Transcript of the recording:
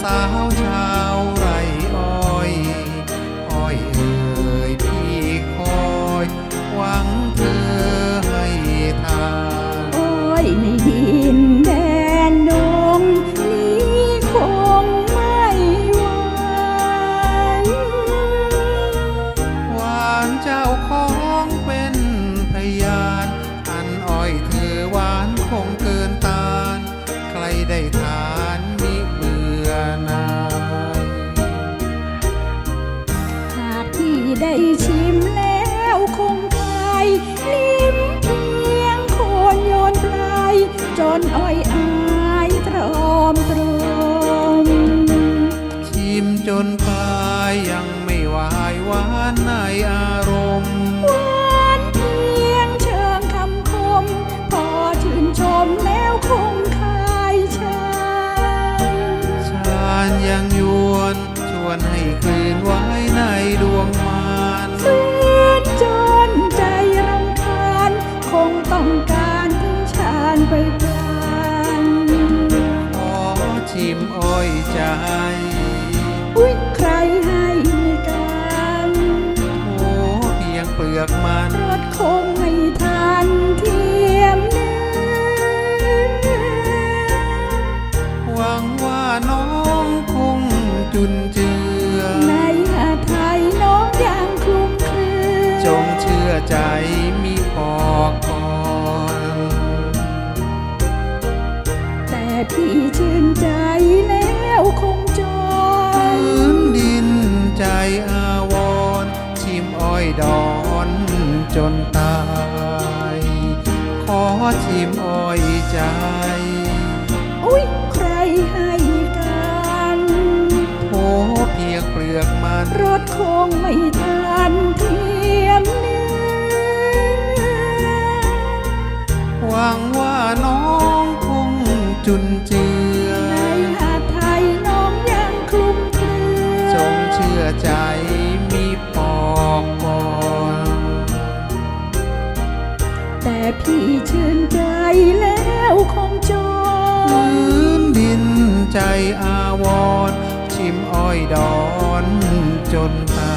Xa ชิมแล้วคงคายลิ้มเพียงคนโยนปลายจนอ้อยอายตรอมตรมชิมจนปลายยังไม่วายหวานในอารมณ์หวานเพียงเชิงคำคม พอชื่นชมแล้วคงคายชานชานยังยวนชวนให้คืนไว้ในดว ไปพลานขอชิมอ้อยใจ อุ้ยใครให้กันโอ้เพียงเปลือกมันรถคงไม่ทันเทียมเนื้อหวังว่าน้องคงจุนเจือ ในหาไทยน้องยังคลุมเครือ จงเชื่อใจมีปอก ดอนจนตาย ขอชิมอ้อยใจ อุ้ยใครให้กันโอ้เพียงเปลือกมันรถคงไม่ทันเทียมเนื้อหวังว่าน้องคงจุนเจื แต่พี่ชื่นใจแล้วคงจอพื้นดินใจอาวร ชิมอ้อยดอนจนตา